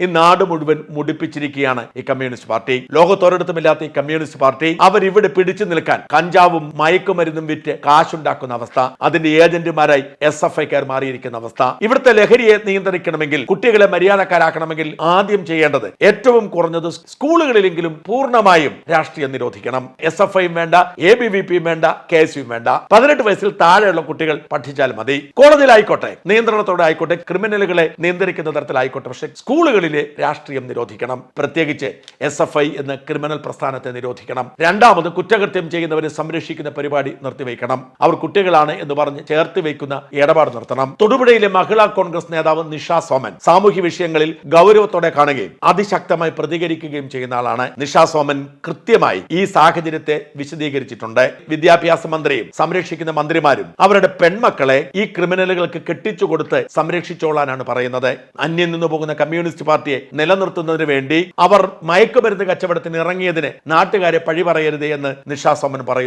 ഈ നാട് മുഴുവൻ മുടിപ്പിച്ചിരിക്കുകയാണ് ഈ കമ്മ്യൂണിസ്റ്റ് പാർട്ടി. ലോകത്തൊരിടത്തുമില്ലാത്ത ഈ കമ്മ്യൂണിസ്റ്റ് പാർട്ടി അവരിവിടെ പിടിച്ചു നിൽക്കാൻ കഞ്ചാവും മയക്കുമരുന്നും വിറ്റ് കാശുണ്ടാക്കുന്ന അവസ്ഥ അതിന്റെ ഏജന്റുമാരായി എസ് എഫ് ഐക്കാർ മാറിയിരിക്കുന്ന അവസ്ഥ. ഇവിടുത്തെ ലഹരിയെ നിയന്ത്രിക്കണമെങ്കിൽ കുട്ടികളെ മര്യാദക്കാരാക്കണമെങ്കിൽ ആദ്യം ചെയ്യേണ്ടത് ഏറ്റവും കുറഞ്ഞത് സ്കൂളുകളിലെങ്കിലും പൂർണമായും രാഷ്ട്രീയം നിരോധിക്കണം. എസ് എഫ് ഐയും വേണ്ട എ ബി വി പിയും വേണ്ട കെ എസ് യും വേണ്ട. പതിനെട്ട് വയസ്സിൽ താഴെയുള്ള കുട്ടികൾ പഠിച്ചാൽ മതി. കോടതിയിലായിക്കോട്ടെ നിയന്ത്രണത്തോടെ ആയിക്കോട്ടെ ക്രിമിനലുകളെ നിയന്ത്രിക്കുന്ന തരത്തിലായിക്കോട്ടെ. പക്ഷേ സ്കൂളുകളിലെ രാഷ്ട്രീയം നിരോധിക്കണം. പ്രത്യേകിച്ച് എസ് എഫ് ഐ എന്ന ക്രിമിനൽ പ്രസ്ഥാനത്തെ നിരോധിക്കണം. രണ്ടാമത് കുറ്റകൃത്യം ചെയ്യുന്നവരെ സംരക്ഷിക്കുന്ന പരിപാടി നിർത്തിവെക്കണം അവർ കുട്ടികളാണ് എന്ന് പറഞ്ഞ് ചേർത്ത് വയ്ക്കുന്ന ഇടപാട് നിർത്തണം. തൊടുപുഴയിലെ മഹിളാ കോൺഗ്രസ് നേതാവ് നിഷ സോമൻ സാമൂഹ്യ വിഷയങ്ങളിൽ ഗൗരവത്തോടെ കാണുകയും അതിശക്തമായി പ്രതികരിക്കുകയും ചെയ്യുന്ന ആളാണ്. നിഷ സോമൻ കൃത്യമായി ഈ സാഹചര്യത്തെ വിശദീകരിച്ചിട്ടുണ്ട്. വിദ്യാഭ്യാസ മന്ത്രിയും സംരക്ഷിക്കുന്ന മന്ത്രിമാരും അവരുടെ പെൺമക്കളെ ഈ ക്രിമിനലുകൾക്ക് കെട്ടിച്ചു കൊടുത്ത് സംരക്ഷിച്ചോളാനാണ് പറയുന്നത്. അന്യം നിന്ന് പോകുന്ന കമ്മ്യൂണിസ്റ്റ് പാർട്ടിയെ നിലനിർത്തുന്നതിന് വേണ്ടി അവർ മയക്കുമരുന്ന് കച്ചവടത്തിന് ഇറങ്ങിയതിന് നാട്ടുകാരെ പഴി പറയരുത് എന്ന് നിഷാ സോമൻ പറയുന്നു.